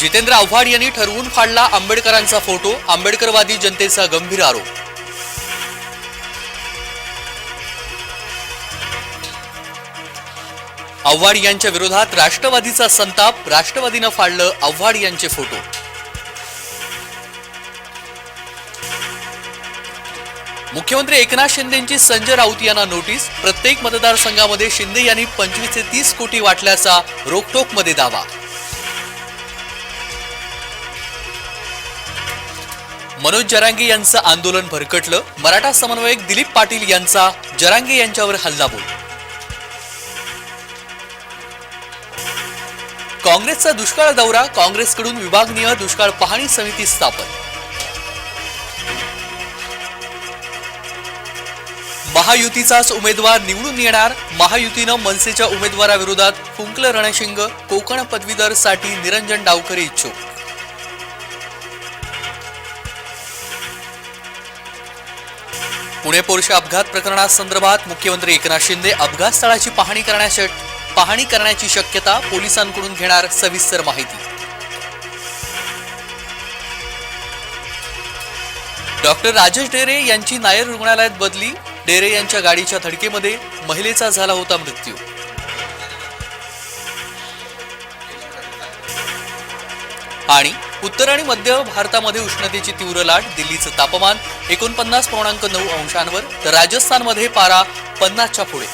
जितेंद्र आव्हाड यांनी ठरवून फाडला आंबेडकरांचा फोटो आंबेडकरवादी जनतेचा गंभीर आरोप. आव्हाड यांच्या विरोधात राष्ट्रवादीचा संताप राष्ट्रवादीनं फाडलं आव्हाड यांचे फोटो. मुख्यमंत्री एकनाथ शिंदेची संजय राऊत यांना नोटीस प्रत्येक मतदारसंघामध्ये शिंदे यांनी पंचवीस ते तीस कोटी वाटल्याचा रोकटोकमध्ये दावा. मनोज जरांगे यांचं आंदोलन भरकटलं. मराठा समन्वयक दिलीप पाटील यांचा जरांगे यांच्यावर हल्लाबोल. काँग्रेसचा दुष्काळ दौरा काँग्रेसकडून विभागनीय दुष्काळ पाहणी समिती स्थापन. महायुतीचाच उमेदवार निवडून येणार महायुतीनं मनसेच्या उमेदवाराविरोधात फुंकलं रणशिंग कोकण पदवीधरसाठी निरंजन डावखरे इच्छुक. पुणे पोरशा अपघात प्रकरणासंदर्भात मुख्यमंत्री एकनाथ शिंदे अपघात स्थळाची पाहणी करण्याच्या पाहणी करण्याची शक्यता पोलिसांकडून घेणार सविस्तर माहिती. डॉक्टर राजेश डेरे यांची नायर रुग्णालयात बदली. डेरे यांच्या गाडीच्या धडकेमध्ये महिलेचा झाला होता मृत्यू. आणि उत्तर आणि मध्य भारतामध्ये उष्णतेची तीव्र लाट दिल्लीचं तापमान एकोणपन्नास पूर्णांक नऊ अंशांवर तर राजस्थानमध्ये पारा पन्नासच्या पुढे.